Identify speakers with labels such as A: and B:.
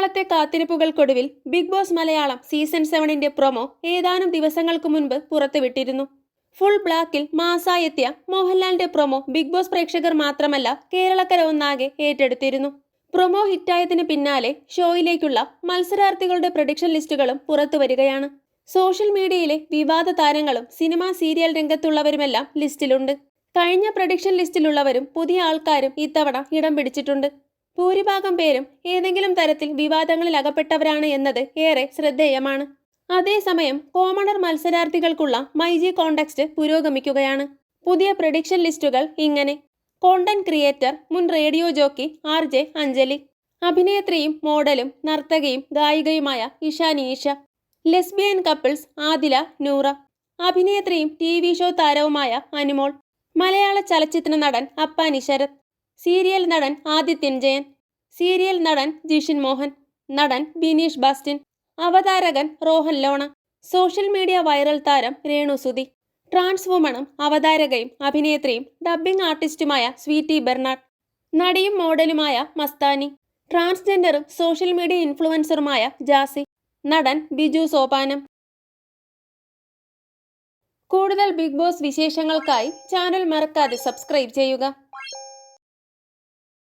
A: നാളത്തെ കാത്തിരിപ്പുകൾക്കൊടുവിൽ big boss Malayalam season സെവനിന്റെ പ്രൊമോ ഏതാനും ദിവസങ്ങൾക്ക് മുൻപ് പുറത്തുവിട്ടിരുന്നു. ഫുൾ ബ്ലാക്കിൽ മാസായെത്തിയ മോഹൻലാലിന്റെ പ്രൊമോ ബിഗ് ബോസ് പ്രേക്ഷകർ മാത്രമല്ല കേരളക്കര ഒന്നാകെ ഏറ്റെടുത്തിരുന്നു. പ്രൊമോ ഹിറ്റായതിന് പിന്നാലെ ഷോയിലേക്കുള്ള മത്സരാർത്ഥികളുടെ പ്രൊഡിക്ഷൻ ലിസ്റ്റുകളും പുറത്തുവരികയാണ്. സോഷ്യൽ മീഡിയയിലെ വിവാദ താരങ്ങളും സിനിമാ സീരിയൽ രംഗത്തുള്ളവരുമെല്ലാം ലിസ്റ്റിലുണ്ട്. കഴിഞ്ഞ പ്രൊഡിക്ഷൻ ലിസ്റ്റിലുള്ളവരും പുതിയ ആൾക്കാരും ഇത്തവണ ഇടം പിടിച്ചിട്ടുണ്ട്. ഭൂരിഭാഗം പേരും ഏതെങ്കിലും തരത്തിൽ വിവാദങ്ങളിൽ അകപ്പെട്ടവരാണ് എന്നത് ഏറെ ശ്രദ്ധേയമാണ്. അതേസമയം കോമണർ മത്സരാർത്ഥികൾക്കുള്ള മൈജി കോണ്ടക്സ്റ്റ് പുരോഗമിക്കുകയാണ്. പുതിയ പ്രഡിക്ഷൻ ലിസ്റ്റുകൾ ഇങ്ങനെ. കോണ്ടന്റ് ക്രിയേറ്റർ മുൻ radio jockey R J Anjali. അഭിനേത്രിയും മോഡലും നർത്തകയും ഗായികയുമായ Ishani Isha. Lesbian couples Adila Noora. അഭിനേത്രിയും T V show താരവുമായ അനുമോൾ. മലയാള ചലച്ചിത്ര നടൻ അപ്പാനി ശരത്. സീരിയൽ നടൻ ആദിത്യൻ ജയൻ സീരിയൽ നടൻ ജിഷിൻ മോഹൻ നടൻ ബിനീഷ് ബാസ്റ്റിൻ അവതാരകൻ Rohan Lona social media viral താരം രേണു സുതി ട്രാൻസ് വുമണും അവതാരകയും അഭിനേത്രിയും ഡബ്ബിംഗ് ആർട്ടിസ്റ്റുമായ സ്വീറ്റി ബെർണാഡ് നടിയും മോഡലുമായ മസ്താനി ട്രാൻസ്ജെൻഡറും സോഷ്യൽ മീഡിയ ഇൻഫ്ലുവൻസറുമായ ജാസി നടൻ ബിജു സോപാനം. കൂടുതൽ ബിഗ് ബോസ് വിശേഷങ്ങൾക്കായി ചാനൽ മറക്കാതെ സബ്സ്ക്രൈബ് ചെയ്യുക.